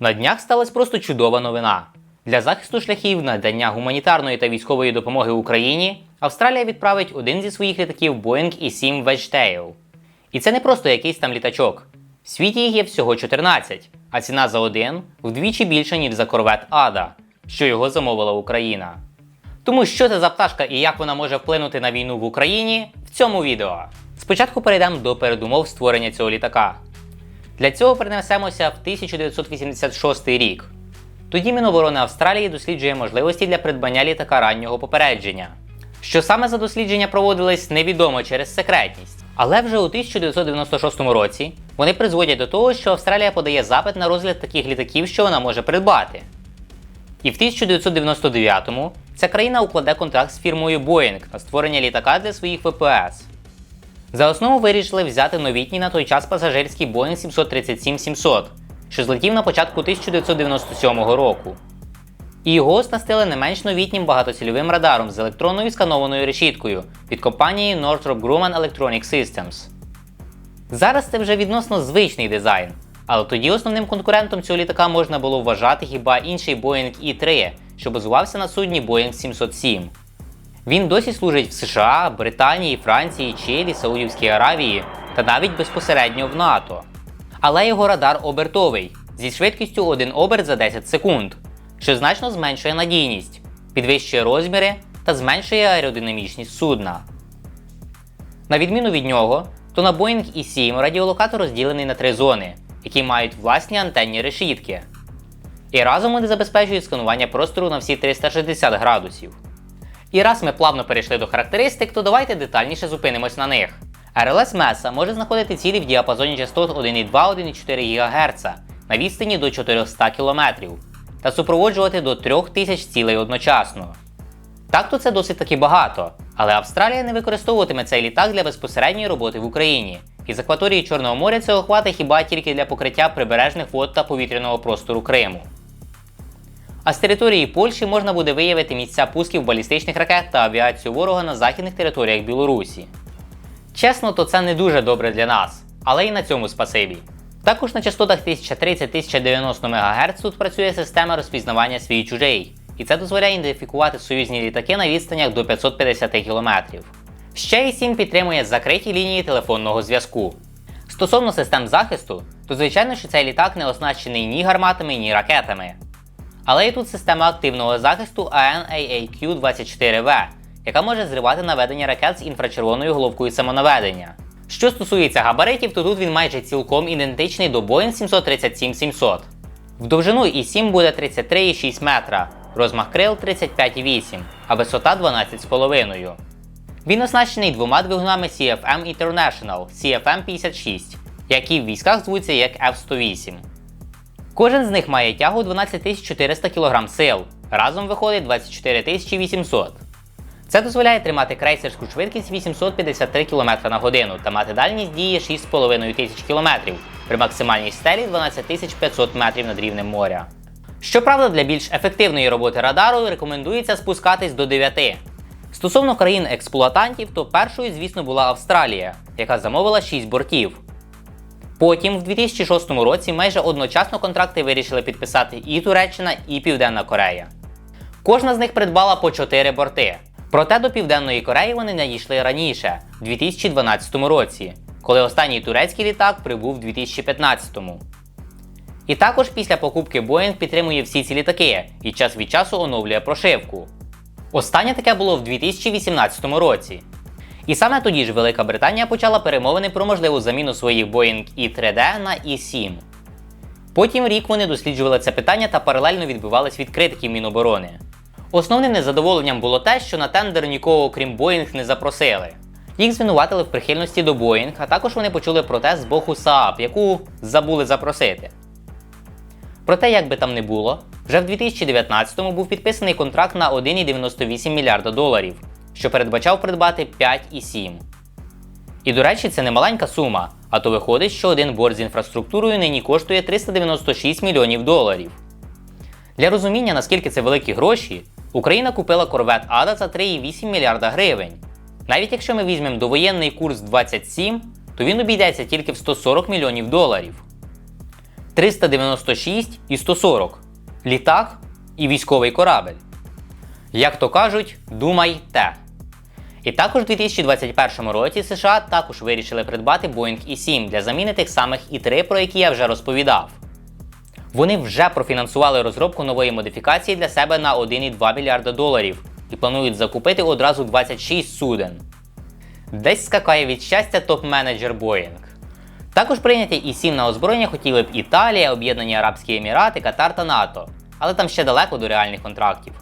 На днях сталася просто чудова новина. Для захисту шляхів надання гуманітарної та військової допомоги Україні Австралія відправить один зі своїх літаків Boeing E-7 Wedgetail. І це не просто якийсь там літачок. В світі їх є всього 14, а ціна за один вдвічі більша, ніж за корвет Ада, що його замовила Україна. Тому що це за пташка і як вона може вплинути на війну в Україні в цьому відео. Спочатку перейдемо до передумов створення цього літака. Для цього перенесемося в 1986 рік. Тоді Міноборони Австралії досліджує можливості для придбання літака раннього попередження. Що саме за дослідження проводились, невідомо через секретність. Але вже у 1996 році вони призводять до того, що Австралія подає запит на розгляд таких літаків, що вона може придбати. І в 1999-му ця країна укладе контракт з фірмою Boeing на створення літака для своїх ВПС. За основу вирішили взяти новітній на той час пасажирський Boeing 737-700, що злетів на початку 1997 року. І його оснастили не менш новітнім багатоцільовим радаром з електронною сканованою решіткою від компанії Northrop Grumman Electronic Systems. Зараз це вже відносно звичний дизайн, але тоді основним конкурентом цього літака можна було вважати хіба інший Boeing E-3, що базувався на судні Boeing 707. Він досі служить в США, Британії, Франції, Чилі, Саудівській Аравії та навіть безпосередньо в НАТО. Але його радар обертовий зі швидкістю 1 оберт за 10 секунд, що значно зменшує надійність, підвищує розміри та зменшує аеродинамічність судна. На відміну від нього, то на Boeing E7 радіолокатор розділений на три зони, які мають власні антенні решітки. І разом вони забезпечують сканування простору на всі 360 градусів. І раз ми плавно перейшли до характеристик, то давайте детальніше зупинимось на них. RLS Mesa може знаходити цілі в діапазоні частот 1,2-1,4 ГГц на відстані до 400 км та супроводжувати до 3000 цілей одночасно. Так то це досить таки багато, але Австралія не використовуватиме цей літак для безпосередньої роботи в Україні. Із акваторії Чорного моря цього хватить хіба тільки для покриття прибережних вод та повітряного простору Криму. А з території Польщі можна буде виявити місця пусків балістичних ракет та авіацію ворога на західних територіях Білорусі. Чесно, то це не дуже добре для нас, але і на цьому спасибі. Також на частотах 1030-1090 МГц тут працює система розпізнавання свій чужий, і це дозволяє ідентифікувати союзні літаки на відстанях до 550 км. Ще і 7 підтримує закриті лінії телефонного зв'язку. Стосовно систем захисту, то звичайно, що цей літак не оснащений ні гарматами, ні ракетами. Але і тут система активного захисту ANAAQ-24V, яка може зривати наведення ракет з інфрачервоною головкою самонаведення. Що стосується габаритів, то тут він майже цілком ідентичний до Boeing 737-700. В довжину І7 буде 33,6 метра, розмах крил 35,8, а висота 12,5. Він оснащений двома двигунами CFM International CFM56, які в військах звуться як F-108. Кожен з них має тягу 12400 кг сил, разом виходить 24800. Це дозволяє тримати крейсерську швидкість 853 км на годину та мати дальність дії 6500 км при максимальній стелі 12500 метрів над рівнем моря. Щоправда, для більш ефективної роботи радару рекомендується спускатись до 9. Стосовно країн-експлуатантів, то першою, звісно, була Австралія, яка замовила 6 бортів. Потім, в 2006 році, майже одночасно контракти вирішили підписати і Туреччина, і Південна Корея. Кожна з них придбала по 4 борти. Проте до Південної Кореї вони надійшли раніше, в 2012 році, коли останній турецький літак прибув в 2015. І також після покупки Boeing підтримує всі ці літаки і час від часу оновлює прошивку. Останнє таке було в 2018 році. І саме тоді ж Велика Британія почала перемовини про можливу заміну своїх Boeing E3D на E7. Потім рік вони досліджували це питання та паралельно відбивались від критиків Міноборони. Основним незадоволенням було те, що на тендер нікого окрім Boeing не запросили. Їх звинуватили в прихильності до Boeing, а також вони почули протест з боку Saab, яку забули запросити. Проте, як би там не було, вже в 2019-му був підписаний контракт на 1,98 мільярда доларів, що передбачав придбати 5 і 7. І до речі, це не маленька сума, а то виходить, що один борт з інфраструктурою нині коштує 396 мільйонів доларів. Для розуміння, наскільки це великі гроші, Україна купила корвет Ада за 3,8 мільярда гривень. Навіть якщо ми візьмемо довоєнний курс 27, то він обійдеться тільки в 140 мільйонів доларів. 396 і 140, літак і військовий корабель. Як то кажуть, думайте. І також у 2021 році США також вирішили придбати Boeing E7 для заміни тих самих І3, про які я вже розповідав. Вони вже профінансували розробку нової модифікації для себе на 1,2 мільярда доларів і планують закупити одразу 26 суден. Десь скакає від щастя топ-менеджер Boeing. Також прийняти І7 на озброєння хотіли б Італія, Об'єднані Арабські Емірати, Катар та НАТО, але там ще далеко до реальних контрактів.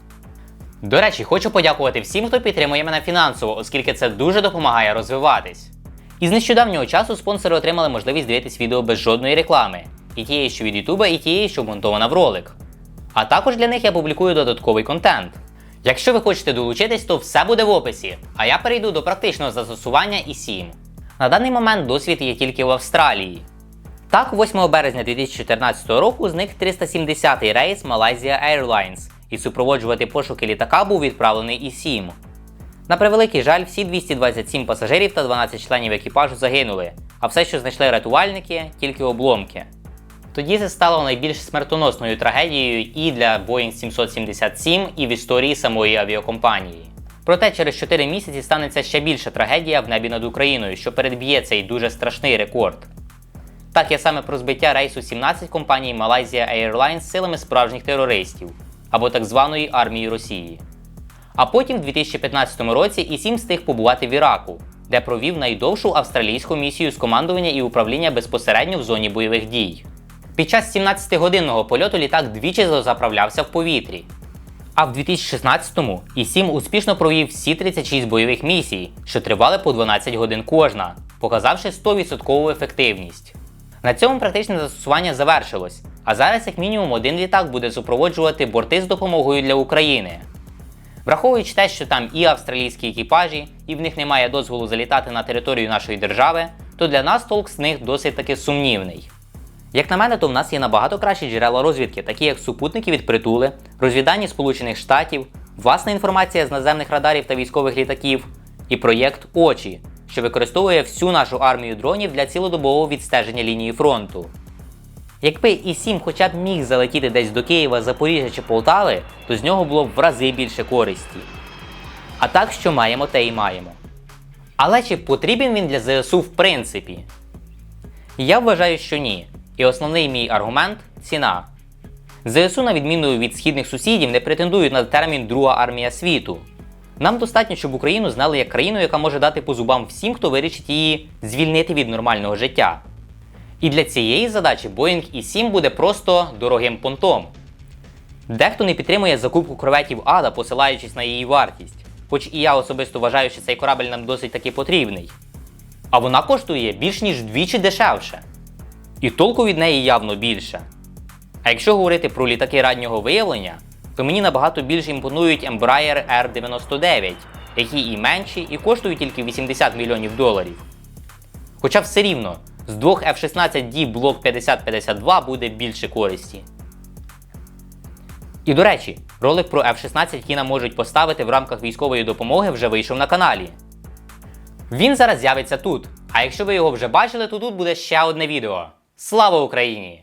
До речі, хочу подякувати всім, хто підтримує мене фінансово, оскільки це дуже допомагає розвиватись. Із нещодавнього часу спонсори отримали можливість дивитись відео без жодної реклами, і тієї, що від Ютуба, і тієї, що вмонтована в ролик. А також для них я публікую додатковий контент. Якщо ви хочете долучитись, то все буде в описі, а я перейду до практичного застосування і 7. На даний момент досвід є тільки в Австралії. Так, 8 березня 2014 року зник 370-й рейс Malaysia Airlines, і супроводжувати пошуки літака був відправлений і 7. На превеликий жаль, всі 227 пасажирів та 12 членів екіпажу загинули, а все, що знайшли рятувальники, тільки обломки. Тоді це стало найбільш смертоносною трагедією і для Boeing 777, і в історії самої авіакомпанії. Проте через 4 місяці станеться ще більша трагедія в небі над Україною, що передб'є цей дуже страшний рекорд. Так я саме про збиття рейсу 17 компаній Malaysia Airlines силами справжніх терористів або так званої армії Росії. А потім в 2015 році І-7 встиг побувати в Іраку, де провів найдовшу австралійську місію з командування і управління безпосередньо в зоні бойових дій. Під час 17-годинного польоту літак двічі заправлявся в повітрі. А в 2016-му І-7 успішно провів всі 36 бойових місій, що тривали по 12 годин кожна, показавши 100% ефективність. На цьому практичне застосування завершилось, а зараз як мінімум один літак буде супроводжувати борти з допомогою для України. Враховуючи те, що там і австралійські екіпажі, і в них немає дозволу залітати на територію нашої держави, то для нас толк з них досить таки сумнівний. Як на мене, то в нас є набагато кращі джерела розвідки, такі як супутники від притули, розвідання Сполучених Штатів, власна інформація з наземних радарів та військових літаків, і проєкт Очі, що використовує всю нашу армію дронів для цілодобового відстеження лінії фронту. Якби І-7 хоча б міг залетіти десь до Києва, Запоріжжя чи Полтави, то з нього було б в рази більше користі. А так, що маємо, те і маємо. Але чи потрібен він для ЗСУ в принципі? Я вважаю, що ні. І основний мій аргумент ціна. ЗСУ, на відміну від східних сусідів, не претендують на термін Друга армія світу. Нам достатньо, щоб Україну знали як країну, яка може дати по зубам всім, хто вирішить її звільнити від нормального життя. І для цієї задачі Boeing І-7 буде просто дорогим понтом. Дехто не підтримує закупку креветів Ада, посилаючись на її вартість, хоч і я особисто вважаю, що цей корабель нам досить таки потрібний. А вона коштує більш ніж вдвічі дешевше. І толку від неї явно більше. А якщо говорити про літаки раннього виявлення, то мені набагато більше імпонують Embraer R99, які і менші, і коштують тільки 80 мільйонів доларів. Хоча все рівно, з двох F-16D блок 5052 буде більше користі. І до речі, ролик про F-16, який нам можуть поставити в рамках військової допомоги, вже вийшов на каналі. Він зараз з'явиться тут. А якщо ви його вже бачили, то тут буде ще одне відео. Слава Україні!